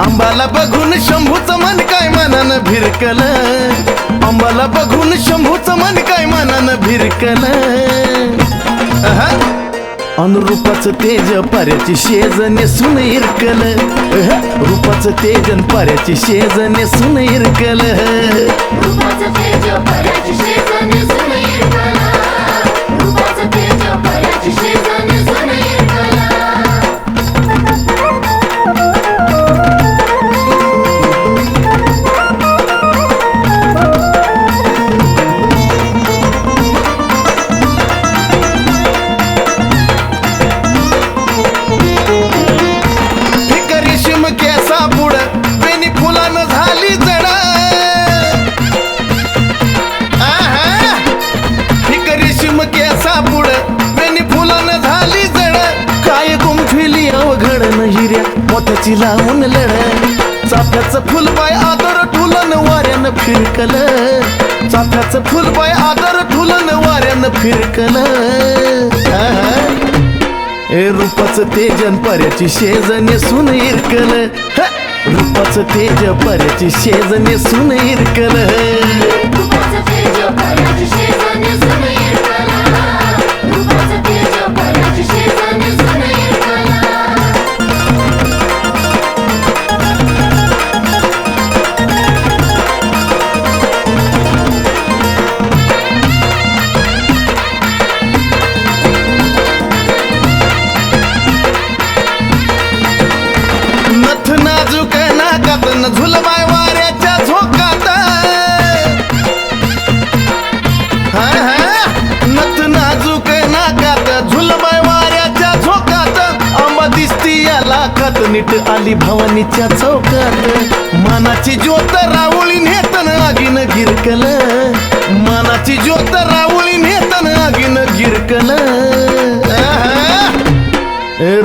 अंबाला बघून शंभूचं मन काय मनानं भिरकल? अंबाला बघून शंभूचं मन काय मनानं भिरकल? अनुरूपाच अनुरूपाचं तेज पाऱ्याची शेज नेसून इरकल. रूपाच रूपाचं तेज पाऱ्याची शेज नेसून इरकल. रूपाचं हिऱ्या लावून लढ चाफ्याचं फुल बाय आदर ठुलन वाऱ्यानं फिरकल चाफ्याचं फुल बाय आदर ठुलन वाऱ्यानं फिरकल आहा. ए रूपाचं तेजन पर्याची शेज नेसून इरकल ह! रूपाचं तेज पर्याची शेज नेसून इरकल लाखात नीट आली भवानीच्या चौकात. मानाची ज्योत रावळी नेतन आगीन गिरकल. मानाची ज्योत रावळी नेतन आगीन गिरकल. आहा.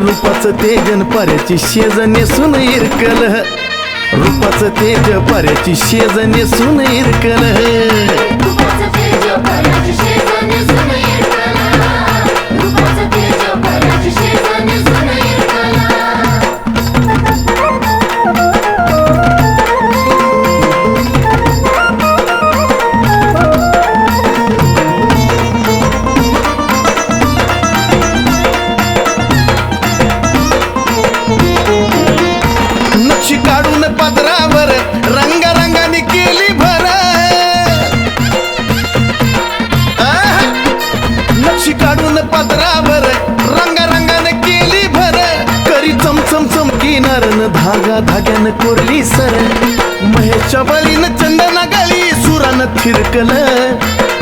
रूपाचं तेजन पर्याची शेज नेसून इरकल. रूपाचं तेज पर्याची शेज नेसून इरकल. काढून पदरावर रंगारंगाने केली भर. करी चमचम चमकी नरन धागा धाग्यानं कोरली सर. महेशच्या बळीनं चंदना गळी सुरानं थिरकल.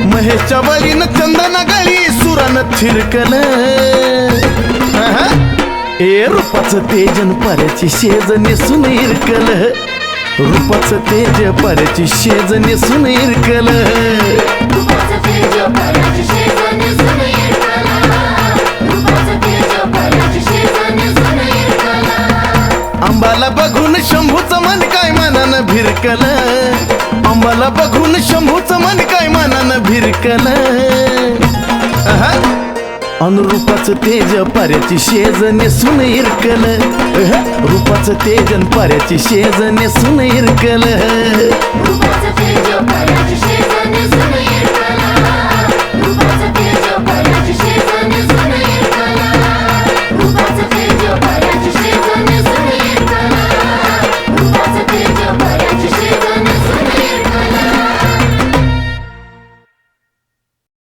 महेशच्या बळीनं चंदना गळी सुरानं थिरकल. ए रूपाचं तेजन पर्याची शेज नेसून इरकल. रूपाचं तेज पर्याची शेज नेसून पराची कला. पराची अंबाला बघून शंभूचं मन काय मनानं भिरकल. अंबाला बघून शंभूचं मन काय मनानं भिरकल. अनुरूपाचं तेज पाऱ्याची शेज नेसून इरकल अह, रूपाचं तेजन पाऱ्याची शेज नेसून इरकल